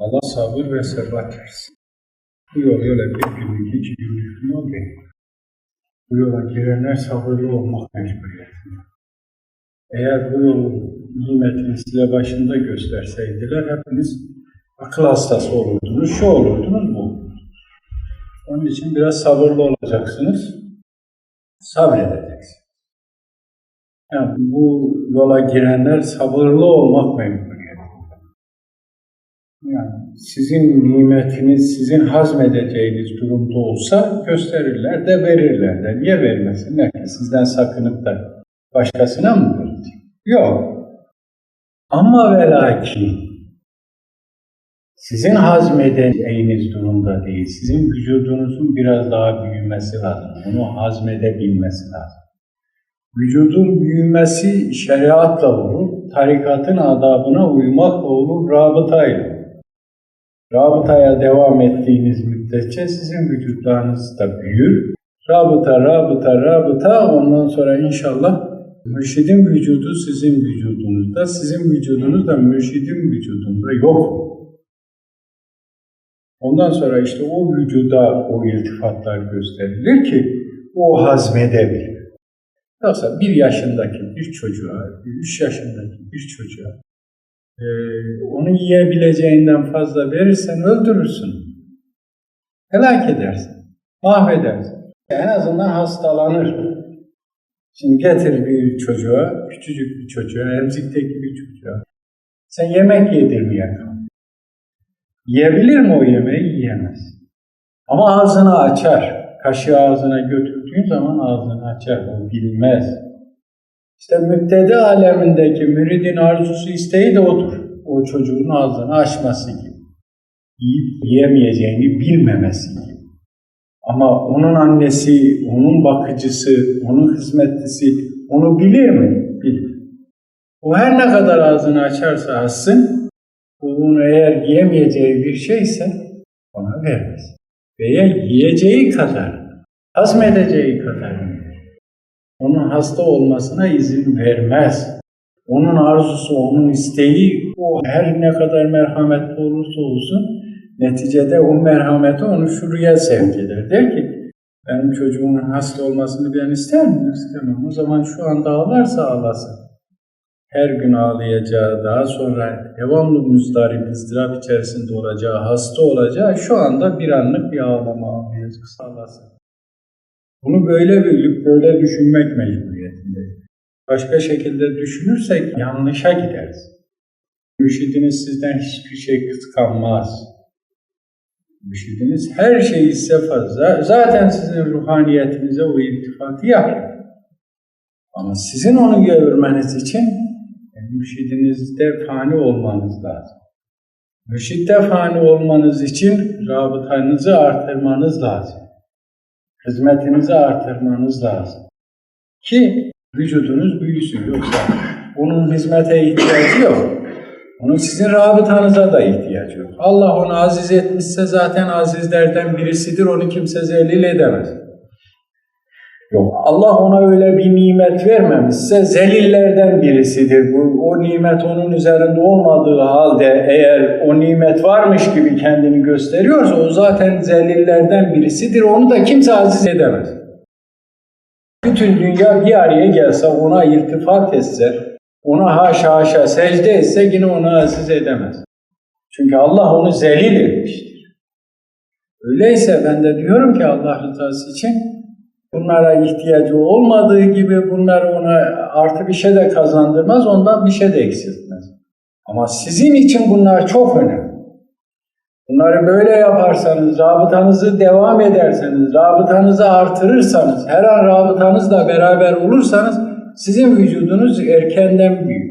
Allah sabır ve sebat versin. Bu yol öyle bir günlük, iki günlük değil. Bu yola girenler sabırlı olmak mecburiyetinde. Eğer bu yolun nimetini size başında gösterseydiler hepiniz akıl hastası olurdunuz, şu olurdunuz, bu. Onun için biraz sabırlı olacaksınız, sabredeceksiniz. Yani bu yola girenler sabırlı olmak mecburiyeti. Yani sizin nimetiniz, sizin hazmedeceğiniz durumda olsa gösterirler de verirler de. Niye vermesinler ki? Sizden sakınıp da başkasına mı verecek? Yok. Ama ve lakin sizin hazmedeceğiniz durumda değil, sizin vücudunuzun biraz daha büyümesi lazım. Onu hazmedebilmesi lazım. Vücudun büyümesi şeriatla olur, tarikatın adabına uymakla olur, rabıtayla olur. Rabıtaya devam ettiğiniz müddetçe sizin vücutlarınız da büyür. Rabıta, rabıta, rabıta ondan sonra inşallah mürşidin vücudu sizin vücudunuzda, sizin vücudunuz da mürşidin vücudunda yok. Ondan sonra işte o vücuda o iltifatlar gösterilir ki o hazmedebilir. Yoksa bir yaşındaki bir çocuğa, üç yaşındaki bir çocuğa e, onu yiyebileceğinden fazla verirsen öldürürsün. Helak edersin, mahvedersin. En azından hastalanır. Şimdi getir bir çocuğa, küçücük bir çocuğa, emzikteki bir çocuğa. Sen yemek yedirmeye kal. Yiyebilir mi o yemeği? Yiyemez. Ama ağzını açar. Kaşığı ağzına götürdüğün zaman ağzını açar. O bilmez. İşte müptedi alemindeki müridin arzusu isteği de odur. O çocuğun ağzını açması gibi. Yiyip yiyemeyeceğini bilmemesi gibi. Ama onun annesi, onun bakıcısı, onun hizmetlisi onu bilir mi? Bilir. O her ne kadar ağzını açarsa açsın, onun eğer yiyemeyeceği bir şeyse ona vermez. Veya yiyeceği kadar, hazmedeceği kadar. Onun hasta olmasına izin vermez. Onun arzusu, onun isteği, o her ne kadar merhametli olursa olsun, neticede o merhameti onu şuraya sevk eder. Der ki, benim çocuğumun hasta olmasını ben ister miyim? İstemem. O zaman şu anda ağlarsa ağlasın her gün ağlayacağı, daha sonra devamlı müzdarip, ızdırap içerisinde olacağı, hasta olacağı şu anda bir anlık bir ağlama ağlayacak, sağlasın. Bunu böyle bilip böyle düşünmek mecburiyetinde. Başka şekilde düşünürsek yanlışa gideriz. Mürşidiniz sizden hiçbir şey kıskanmaz. Mürşidiniz her şeyi size fazla, zaten sizin ruhaniyetinize o iltifatı yapar. Ama sizin onu görmeniz için mürşidinizde fani olmanız lazım. Mürşitte fani olmanız için rabıtanızı artırmanız lazım. Hizmetinizi artırmanız lazım. Ki vücudunuz büyüsün. Yoksa onun hizmete ihtiyacı yok. Onun sizin rabıtanıza da ihtiyacı yok. Allah onu aziz etmişse zaten azizlerden birisidir. Onu kimse zelil edemez. Yok. Allah ona öyle bir nimet vermemişse zelillerden birisidir. Bu, o nimet onun üzerinde olmadığı halde eğer o nimet varmış gibi kendini gösteriyorsa o zaten zelillerden birisidir. Onu da kimse aziz edemez. Bütün dünya bir araya gelse ona iltifat etse, ona haşa haşa secde etse yine onu aziz edemez. Çünkü Allah onu zelil etmiştir. Öyleyse ben de diyorum ki Allah rızası için bunlara ihtiyacı olmadığı gibi bunlar ona artı bir şey de kazandırmaz, ondan bir şey de eksiltmez. Ama sizin için bunlar çok önemli. Bunları böyle yaparsanız, rabıtanızı devam ederseniz, rabıtanızı artırırsanız, her an rabıtanızla beraber olursanız sizin vücudunuz erkenden büyür.